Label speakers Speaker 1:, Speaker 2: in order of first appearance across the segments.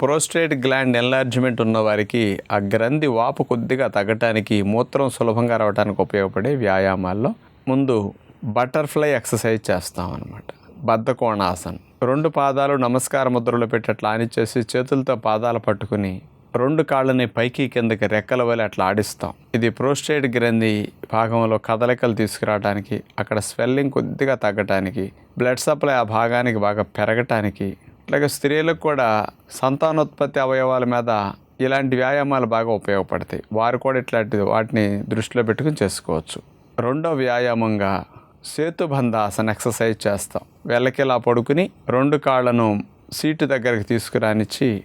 Speaker 1: Prostate gland enlargement ఉన్న వారికి ఆ గ్రంథి వాపు కొద్దిగా తగ్గటానికి మూత్రం సులభంగా రావడానికి ఉపయోగపడే వ్యాయామాల్లో ముందు బటర్ఫ్లై ఎక్సర్సైజ్ చేస్తాం అనమాట బద్ధకోణాసన్. రెండు పాదాలు నమస్కార ముద్రలో పెట్టేట్లా ఆనిచ్చేసి చేతులతో పాదాలు పట్టుకుని రెండు కాళ్ళని పైకి కిందకి రెక్కల వల్ల అట్లా ఆడిస్తాం. ఇది ప్రోస్టేట్ గ్రంథి భాగంలో కదలికలు తీసుకురావడానికి అక్కడ స్వెల్లింగ్ కొద్దిగా తగ్గటానికి బ్లడ్ సప్లై ఆ భాగానికి బాగా పెరగటానికి అట్లాగే స్త్రీలకు కూడా సంతానోత్పత్తి అవయవాల మీద ఇలాంటి వ్యాయామాలు బాగా ఉపయోగపడతాయి. వారు కూడా ఇట్లాంటి వాటిని దృష్టిలో పెట్టుకుని చేసుకోవచ్చు. రెండో వ్యాయామంగా సేతుబంధాసన ఎక్సర్సైజ్ చేస్తాం. వెళ్ళకి ఇలా పడుకుని రెండు కాళ్ళను సీటు దగ్గరికి తీసుకురానిచ్చి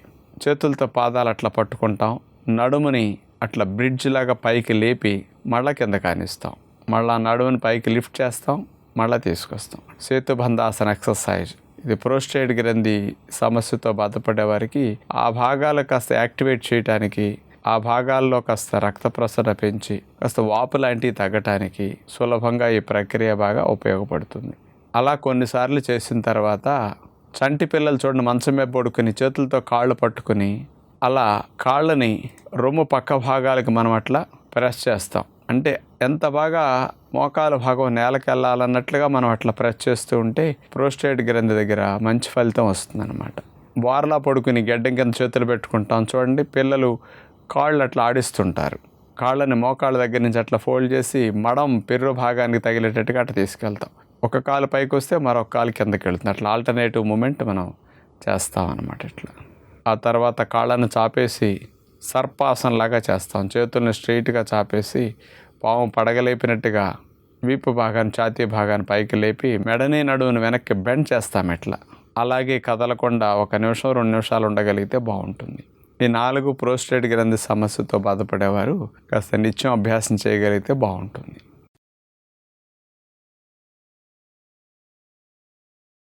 Speaker 1: చేతులతో పాదాలు అట్లా పట్టుకుంటాం. నడుముని అట్లా బ్రిడ్జ్ లాగా పైకి లేపి మళ్ళా కింద కానిస్తాం. మళ్ళా నడుముని పైకి లిఫ్ట్ చేస్తాం. మళ్ళా తీసుకొస్తాం. సేతుబంధాసన ఎక్సర్సైజ్. ఇది ప్రోస్టేట్ గ్రంథి సమస్యతో బాధపడే వారికి ఆ భాగాలు కాస్త యాక్టివేట్ చేయడానికి ఆ భాగాల్లో కాస్త రక్త ప్రసరణ పెంచి కాస్త వాపు లాంటివి తగ్గటానికి సులభంగా ఈ ప్రక్రియ బాగా ఉపయోగపడుతుంది. అలా కొన్నిసార్లు చేసిన తర్వాత చంటి పిల్లలు చూడండి మంచం మీద పడుకుని చేతులతో కాళ్ళు పట్టుకుని అలా కాళ్ళని రొమ్ము పక్క భాగాలకు మనం అట్లా ప్రెస్ చేస్తాం. అంటే ఎంత బాగా మోకాలు భాగం నేలకెళ్ళాలన్నట్లుగా మనం అట్లా ప్రెస్ చేస్తూ ఉంటే ప్రోస్టేట్ గ్రంథి దగ్గర మంచి ఫలితం వస్తుందన్నమాట. వారలా పడుకుని గడ్డం కింద చేతులు పెట్టుకుంటాం చూడండి పిల్లలు కాళ్ళు అట్లా ఆడిస్తుంటారు. కాళ్ళని మోకాళ్ళ దగ్గర నుంచి అట్లా ఫోల్డ్ చేసి మడం పెర్రు భాగానికి తగిలేటట్టుగా అట్లా తీసుకెళ్తాం. ఒక కాలు పైకి వస్తే మరొక కాలు కిందకి వెళ్తుంది. అట్లా ఆల్టర్నేటివ్ మూమెంట్ మనం చేస్తాం అనమాట ఇట్లా. ఆ తర్వాత కాళ్ళను చాపేసి సర్పాసనలాగా చేస్తాం. చేతుల్ని స్ట్రైట్గా చాపేసి పాము పడగలేపినట్టుగా వీపు భాగాన్ని ఛాతీ భాగాన్ని పైకి లేపి మెడని నడువుని వెనక్కి బెండ్ చేస్తాం ఇట్లా. అలాగే కదలకుండా ఒక నిమిషం రెండు నిమిషాలు ఉండగలిగితే బాగుంటుంది. ఈ నాలుగు ప్రోస్టేట్ గ్రంథి సమస్యతో బాధపడేవారు కాస్త నిత్యం అభ్యాసం చేయగలిగితే బాగుంటుంది.